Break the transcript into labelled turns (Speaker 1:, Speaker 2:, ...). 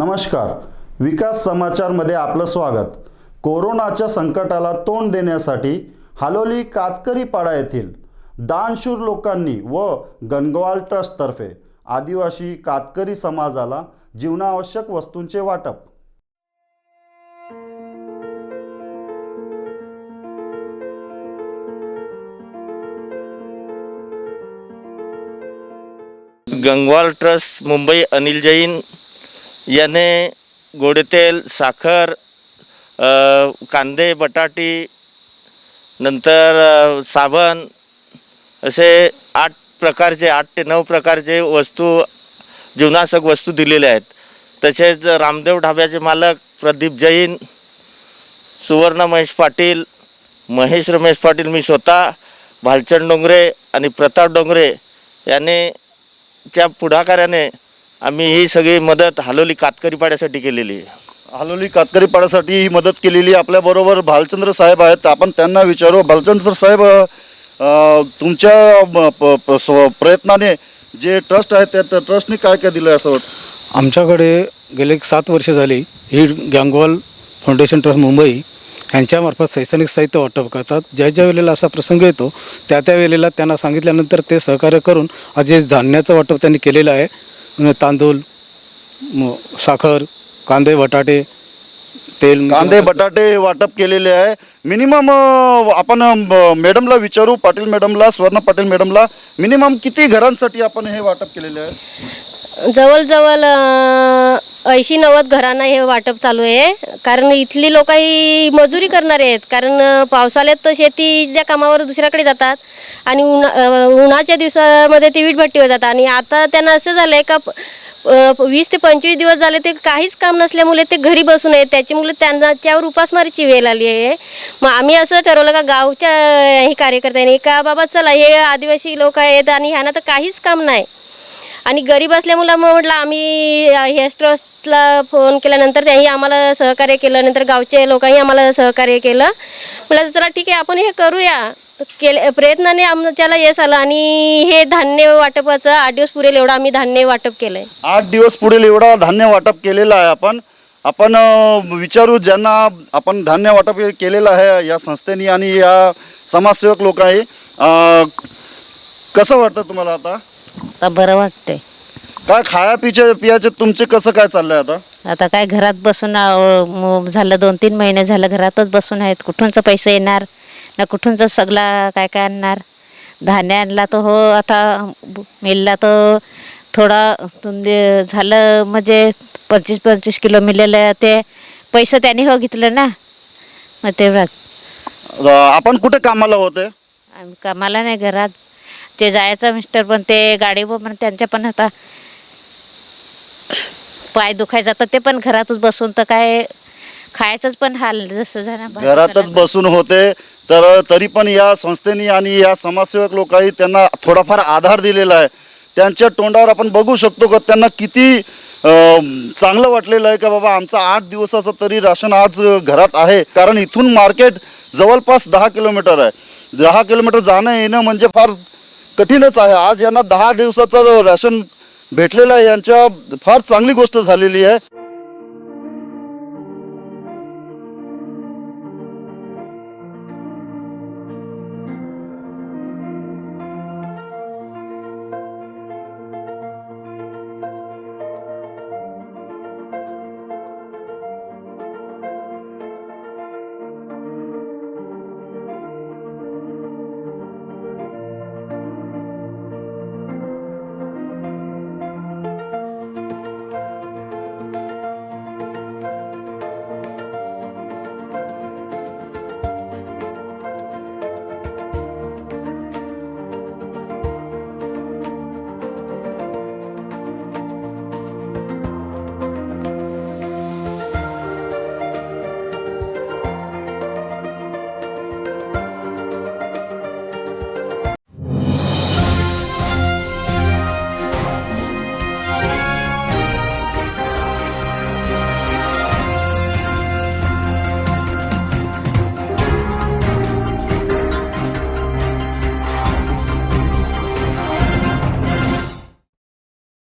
Speaker 1: नमस्कार. विकास समाचारमध्ये आपलं स्वागत. कोरोनाच्या संकटाला तोंड देण्यासाठी हालोली कातकरी पाडा येथील दानशूर लोकांनी व गणगवाल ट्रस्टतर्फे आदिवासी कातकरी समाजाला जीवनावश्यक वस्तूंचे वाटप.
Speaker 2: गंगवाल ट्रस्ट मुंबई अनिल जैन याने गोडेतेल साखर कांदे बटाटी नंतर साबण असे आठ प्रकारचे आठ ते नऊ प्रकारचे वस्तू जीवनाशक वस्तू दिलेले आहेत. तसेच रामदेव ढाब्याचे मालक प्रदीप जैन सुवर्ण महेश पाटील महेश रमेश पाटील मी स्वतः भालचंद डोंगरे आणि प्रताप डोंगरे यांनी च्या पुढाकाराने आम्ही ही सगळी मदत हालोली कातकरी पाड्यासाठी केलेली आहे.
Speaker 1: हालोली कातकरी पाड्यासाठी ही मदत केलेली आपल्याबरोबर भालचंद्र साहेब आहेत. आपण त्यांना विचारू. भालचंद्र साहेब अ, तुमच्या म, प- प- स्व- प्रयत्नाने जे ट्रस्ट आहे त्या त्या ट्रस्टने काय काय दिलं आहे असं वाटतं?
Speaker 3: आमच्याकडे गेले एक सात वर्ष झाली ही गँगवाल फाउंडेशन ट्रस्ट मुंबई यांच्यामार्फत शैक्षणिक साहित्य वाटप करतात. ज्या ज्या वेळेला असा प्रसंग येतो त्या त्या वेळेला त्यांना सांगितल्यानंतर ते सहकार्य करून आज जे धान्याचं वाटप त्यांनी केलेलं आहे. तांदूळ म, साखर कांदे बटाटे तेल
Speaker 1: कांदे बटाटे वाटप केलेले आहे मिनिमम आपण मॅडमला विचारू पाटील मॅडमला स्वर्ण पाटील मॅडमला मिनिमम किती घरांसाठी आपण हे वाटप केलेले आहे
Speaker 4: जवळजवळ ऐंशी नव्वद घरांना हे वाटप चालू आहे. कारण इथली लोक ही मजुरी करणारे आहेत. कारण पावसाळ्यात तर शेतीच्या कामावर दुसऱ्याकडे जातात आणि उन्हा उन्हाच्या दिवसामध्ये ते वीटभट्टीवर जातात. आणि आता त्यांना असं झालं आहे का वीस ते पंचवीस दिवस झाले ते काहीच काम नसल्यामुळे ते घरी बसून आहेत. त्याच्यामुळे त्यांना त्यावर उपासमारीची वेळ आली आहे. मग आम्ही असं ठरवलं का गावच्या हे कार्यकर्त्यांनी का बाबा चला हे आदिवासी लोक आहेत आणि ह्यांना तर काहीच काम नाही. आणि गरीब असल्यामुळं म्हटलं आम्ही हे ट्रस्टला फोन केल्यानंतर त्यांनी आम्हाला सहकार्य केलं नंतर गावचे लोकांनी आम्हाला सहकार्य केलं. म्हटलं चला ठीक आहे आपण हे करूया. केले प्रयत्नाने आमच्याला यश आलं आणि हे धान्य वाटपाचं आठ दिवस पुरेल एवढं आम्ही धान्य वाटप केलंय.
Speaker 1: आठ दिवस पुढील एवढा धान्य वाटप केलेलं आहे आपण. आपण विचारू ज्यांना आपण धान्य वाटप हे केलेलं आहे या संस्थेनी आणि या समाजसेवक लोक आहे कसं वाटतं तुम्हाला आता?
Speaker 5: आता बरं वाटतंय.
Speaker 1: काय खाया पिचे पियाचे तुमचे कसं काय चाललंय आता?
Speaker 5: आता काय घरात बसून अं, म- झालं दोन तीन महिने झालं घरातच बसून आहेत. कुठूनचं पैसे येणार? ना कुठूनचं सगळा काय काय आणणार? धान्य आणला तर हो आता मिळला तर थोडा तुंदे झालं म्हणजे पंचवीस पंचवीस किलो मिळालं ते पैसे त्यांनी हो घेतलं ना. मग तेवढाच.
Speaker 1: अ, आपण कुठे कामाला होते?
Speaker 5: आम्ही कामाला नाही घरात. ते जायचं मिस्टर पण ते गाडीवर पण त्यांच्या पण आता पाय दुखायचा तर ते पण घरातच बसून तर काय खायचंच पण हाल जसं झालं
Speaker 1: घरातच. बसून होते तर तरी पण या संस्थेने आणि या समाजसेवक लोकांनी त्यांना थोडाफार आधार दिलेला आहे. त्यांच्या तोंडावर आपण बघू शकतो का त्यांना किती चांगलं वाटलेलं आहे का बाबा आमचा आठ दिवसाचं तरी राशन आज घरात आहे. कारण इथून मार्केट जवळपास दहा किलोमीटर आहे. दहा किलोमीटर जाणं येणं म्हणजे फार कठीणच आहे. आज यांना दहा दिवसाचं राशन भेटलेलं आहे. यांच्या फार चांगली गोष्ट झालेली आहे.